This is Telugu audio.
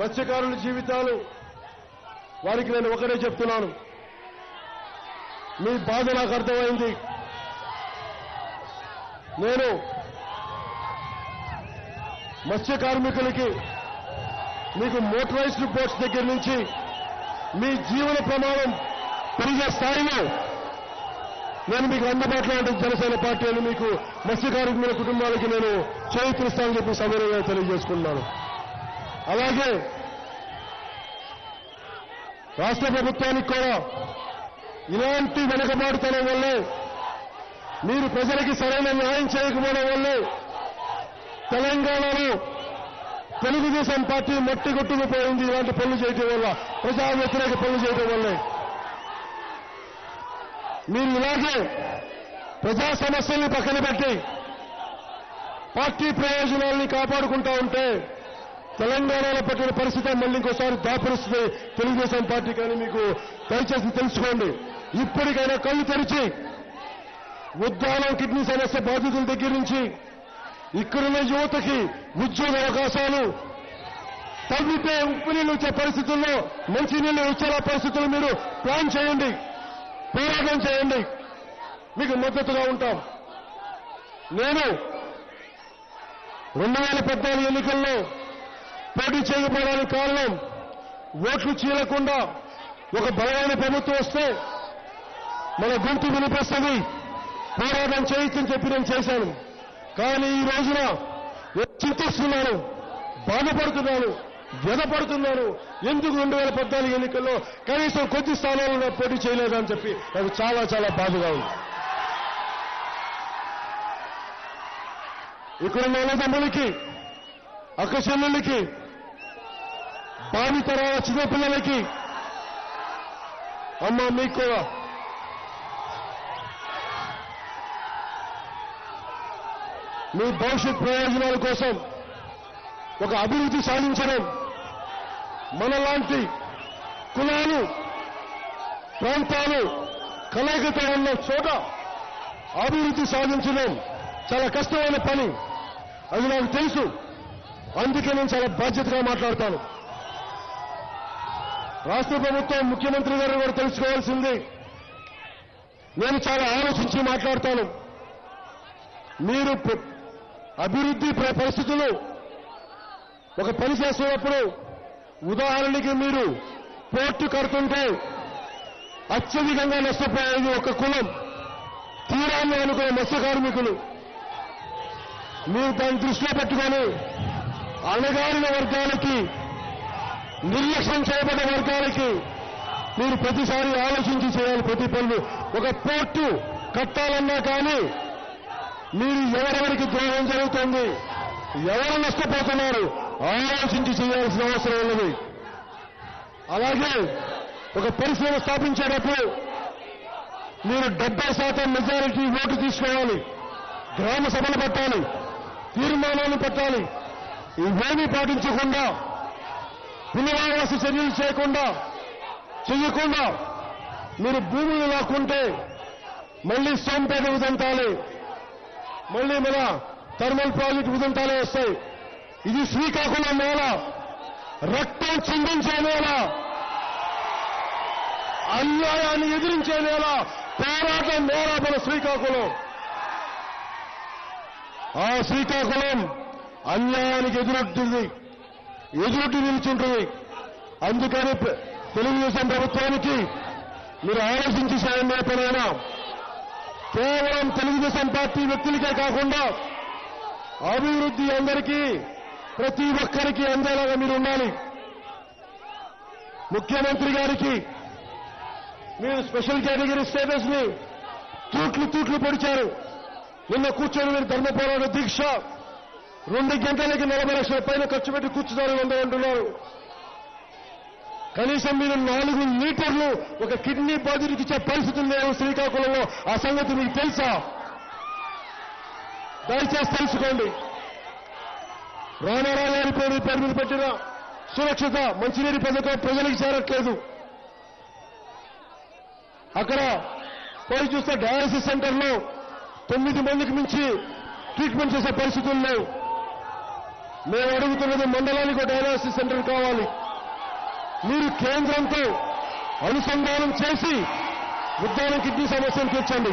మత్స్యకారుల జీవితాలు వారికి నేను ఒకటే చెప్తున్నాను. మీ బాధ నాకు అర్థమైంది. నేను మత్స్య కార్మికులకి మీకు మోటరైజ్డ్ బోట్స్ దగ్గర నుంచి మీ జీవన ప్రమాణం పెరిగే స్థాయిలో నేను మీకు అందుబాటులో ఉంటుంది జనసేన పార్టీ అని మీకు మత్స్య కార్మికుల కుటుంబాలకి నేను చేయిస్తానని చెప్పి సమయంగా తెలియజేసుకున్నాను. అలాగే రాష్ట్ర ప్రభుత్వానికి కూడా ఇలాంటి వెనుకబాటుతనం వల్లే మీరు ప్రజలకి సరైన న్యాయం చేయకపోవడం వల్లే తెలంగాణలో తెలుగుదేశం పార్టీ మట్టి కొట్టుకుపోయింది ఇలాంటి పనులు చేయటం వల్ల ప్రజా వ్యతిరేక పనులు చేయటం వల్లే. మీరు ఇలాగే ప్రజా సమస్యల్ని పక్కన పెట్టి పార్టీ ప్రయోజనాల్ని కాపాడుకుంటా ఉంటే తెలంగాణలో పట్టిన పరిస్థితి మళ్ళీ ఇంకోసారి దాపరిస్తుంది తెలుగుదేశం పార్టీ కానీ మీకు దయచేసి తెలుసుకోండి. ఇప్పటికైనా కళ్ళు తెరిచి ఉద్దానం కిడ్నీ సమస్య బాధితుల దగ్గర నుంచి ఇక్కడున్న యువతకి ఉద్యోగ అవకాశాలు తగ్గితే ఉప్పు నీళ్ళు వచ్చే పరిస్థితుల్లో మంచి నీళ్ళు వచ్చేలా పరిస్థితులు మీరు ప్లాన్ చేయండి. పోరాటం చేయండి. మీకు మద్దతుగా ఉంటాం. నేను రెండు వేల పద్నాలుగు ఎన్నికల్లో పోటీ చేయకపోవడానికి కారణం ఓట్లు చీలకుండా ఒక బలమైన ప్రభుత్వం వస్తే మన గుంతు వినిపిస్తుంది. పోరాటం చేయొచ్చని చెప్పి నేను చేశాను. కానీ ఈ రోజున నేను చింతిస్తున్నాను బాధపడుతున్నాను. వ్యధపడుతున్నారు ఎందుకు రెండు వేల పద్నాలుగు ఎన్నికల్లో కనీసం కొద్ది స్థానాల్లో పోటీ చేయలేదని చెప్పి నాకు చాలా చాలా బాధగా ఉంది. ఇక్కడ ఉన్న అన్నదమ్ములకి అక్క చెల్లెళ్ళకి బాధితరాల చిన్నపిల్లలకి అమ్మ మీకు కూడా. మీ భవిష్యత్ ప్రయోజనాల కోసం ఒక అభివృద్ధి సాధించడం మనలాంటి కులాలు ప్రాంతాలు కలయికతో ఉన్న చోట అభివృద్ధి సాధించడం చాలా కష్టమైన పని. అది నాకు తెలుసు. అందుకే నేను చాలా బాధ్యతగా మాట్లాడతాను. రాష్ట్ర ప్రభుత్వం ముఖ్యమంత్రి గారు కూడా తెలుసుకోవాల్సింది నేను చాలా ఆలోచించి మాట్లాడతాను. మీరు అభివృద్ధి పరిస్థితులు ఒక పని చేస్తున్నప్పుడు ఉదాహరణకి మీరు పోర్టు కడుతుంటే అత్యధికంగా నష్టపోయేది ఒక కులం. తీరాన్ని అనుకునే మత్స్య కార్మికులు. మీరు దాన్ని దృష్టిలో పెట్టుకొని అణగారిన వర్గాలకి నిర్లక్ష్యం చేయబడ్డ వర్గాలకి మీరు ప్రతిసారి ఆలోచించి చేయాలి ప్రతి పనులు. ఒక పోర్టు కట్టాలన్నా కానీ మీరు ఎవరెవరికి ద్రోహం జరుగుతుంది ఎవరు నష్టపోతున్నారు ఆలోచించి చేయాల్సిన అవసరం ఉన్నది. అలాగే ఒక పరిశ్రమ స్థాపించేటప్పుడు మీరు డెబ్బై శాతం మెజారిటీ ఓటు తీసుకోవాలి. గ్రామ సభలు పెట్టాలి. తీర్మానాలు పెట్టాలి. ఇవేమీ పాటించకుండా పునరావాస చర్యలు చేయకుండా చెయ్యకుండా మీరు భూములు లాక్కుంటే మళ్ళీ సోంపేట ఉదంతాలే మళ్ళీ మన థర్మల్ ప్రాజెక్ట్ ఉదంతాలే వస్తాయి. ఇది శ్రీకాకుళం నేల రక్తం చిందించే నేల అన్యాయాన్ని ఎదిరించే నేల పోరాటం నేల మన శ్రీకాకుళం. ఆ శ్రీకాకుళం అన్యాయానికి ఎదురొట్టింది ఎదురొట్టి నిలుచుంటుంది. అందుకని తెలుగుదేశం ప్రభుత్వానికి మీరు ఆలోచించి సాయం పనైనా కేవలం తెలుగుదేశం పార్టీ వ్యక్తులకే కాకుండా అభివృద్ధి అందరికీ ప్రతి ఒక్కరికి అందేలాగా మీరు ఉండాలి. ముఖ్యమంత్రి గారికి మీరు స్పెషల్ కేటగిరీ స్టేటస్ని తూట్లు తూట్లు పొడిచారు. నిన్న కూర్చొని మీరు ధర్మ పోరాట దీక్ష రెండు గంటలకి నలభై లక్షల పైన ఖర్చు పెట్టి కూర్చున్నారు అంటున్నారు కనీసం మీరు నాలుగు లీటర్లు ఒక కిడ్నీ బాధితుడికి ఇచ్చే పరిస్థితులు లేవు శ్రీకాకుళంలో. ఆ సంగతి మీకు తెలుసా? దయచేసి తెలుసుకోండి. రామారావు గారి పేరు పేరు మీద పెట్టిన సురక్షిత మంచినీటి పథకం ప్రజలకు చేరట్లేదు. అక్కడ పోయి చూస్తే డయాలసిస్ సెంటర్లో తొమ్మిది మందికి మించి ట్రీట్మెంట్ చేసే పరిస్థితులు లేవు. మేము అడుగుతున్నది మండలానికి ఒక డయాలసిస్ సెంటర్ కావాలి. మీరు కేంద్రంతో అనుసంధానం చేసి ఉద్దానం కిడ్నీ సమస్యను తీర్చండి.